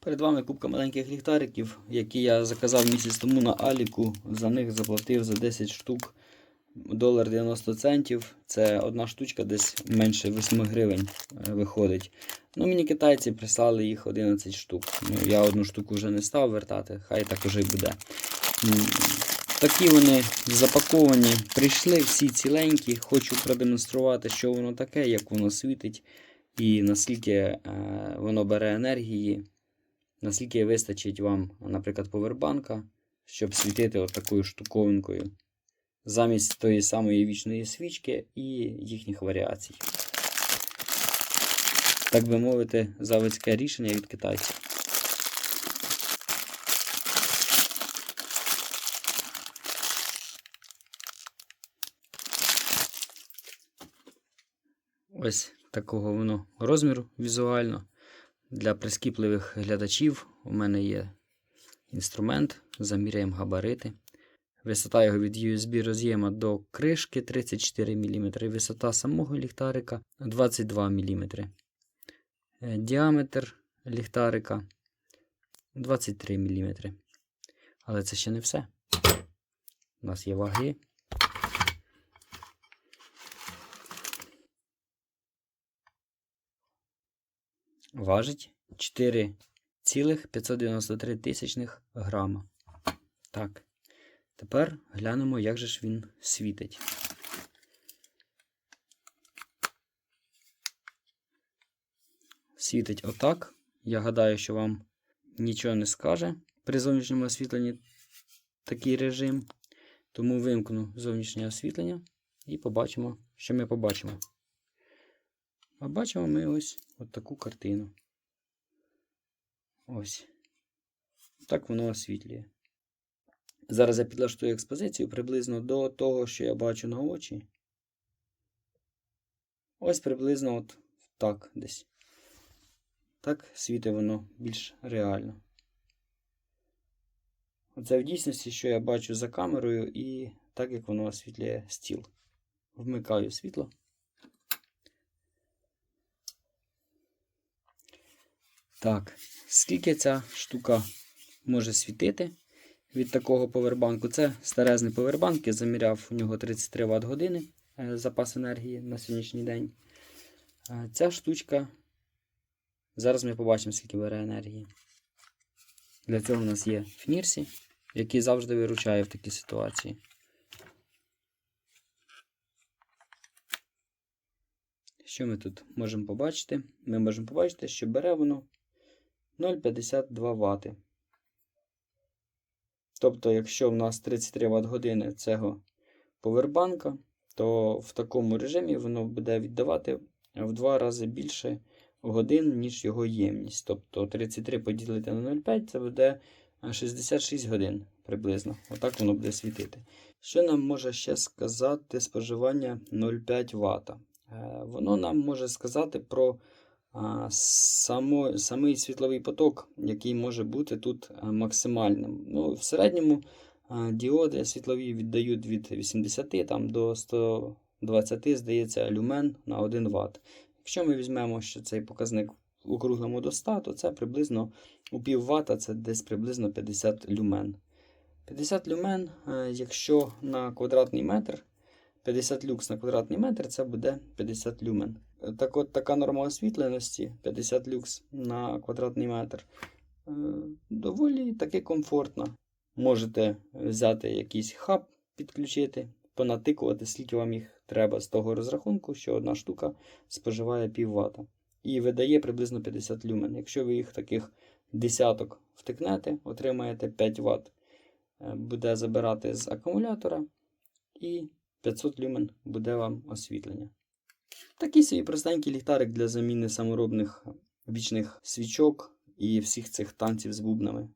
Перед вами кубка маленьких ліхтариків, які я заказав місяць тому на Аліку. За них заплатив за 10 штук долар 90 центів. Це одна штучка десь менше 8 гривень е, виходить. Ну, мені китайці прислали їх 11 штук. Ну, я одну штуку вже не став вертати, хай так уже й буде. Такі вони запаковані, прийшли всі ціленькі. Хочу продемонструвати, що воно таке, як воно світить, і наскільки е, воно бере енергії, наскільки вистачить вам, наприклад, повербанка, щоб світити от такою штуковинкою, замість тої самої вічної свічки і їхніх варіацій. Так би мовити, заводське рішення від китайців. Ось такого воно розміру візуально. Для прискіпливих глядачів у мене є інструмент, заміряємо габарити. Висота його від USB роз'єма до кришки 34 мм, висота самого ліхтарика 22 мм. Е, Діаметр ліхтарика 23 мм. Але це ще не все. У нас є ваги. Важить 4,593 тисячних грама. Так. Тепер глянемо, як же ж він світить. Світить отак. Я гадаю, що вам нічого не скаже при зовнішньому освітленні такий режим. Тому вимкну зовнішнє освітлення і побачимо, що ми побачимо. А бачимо ми ось от таку картину. Ось. Так воно освітлює. Зараз я підлаштую експозицію приблизно до того, що я бачу на очі. Ось приблизно от так десь. Так світить воно більш реально. Оце в дійсності, що я бачу за камерою, і так як воно освітлює стіл. Вмикаю світло. Так, скільки ця штука може світити від такого повербанку? Це старезний повербанк, я заміряв у нього 33 Вт години запас енергії на сьогоднішній день. Е, Ця штучка, зараз ми побачимо, скільки бере енергії. Для цього у нас є Фнірсі, який завжди виручає в такій ситуації. Що ми тут можемо побачити? Ми можемо побачити, що бере воно 0,52 Вт. Тобто, якщо в нас 33 Вт години цього повербанка, то в такому режимі воно буде віддавати в два рази більше годин, ніж його ємність. Тобто 33 поділити на 0,5 це буде 66 годин приблизно. Отак воно буде світити. Що нам може ще сказати споживання 0,5 Вт? Е, Воно нам може сказати про само, самий світловий поток, який може бути тут максимальним. Ну, В середньому діоди світлові віддають від 80 там, до 120, здається, люмен на 1 Вт. Якщо ми візьмемо, що цей показник округлимо до 100, то це приблизно у пів вата це десь приблизно 50 люмен. 50 люмен, е, якщо на квадратний метр, 50 люкс на квадратний метр це буде 50 люмен. Так от така норма освітленості 50 люкс на квадратний метр е, доволі таки комфортна. Можете взяти якийсь хаб, підключити, понатикувати, скільки вам їх треба з того розрахунку, що одна штука споживає пів вата. І видає приблизно 50 люмен. Якщо ви їх таких десяток втикнете, отримаєте 5 Вт. Е, Буде забирати з акумулятора і 500 люмен буде вам освітлення. Такий собі простенький ліхтарик для заміни саморобних вічних свічок і всіх цих танців з бубнами.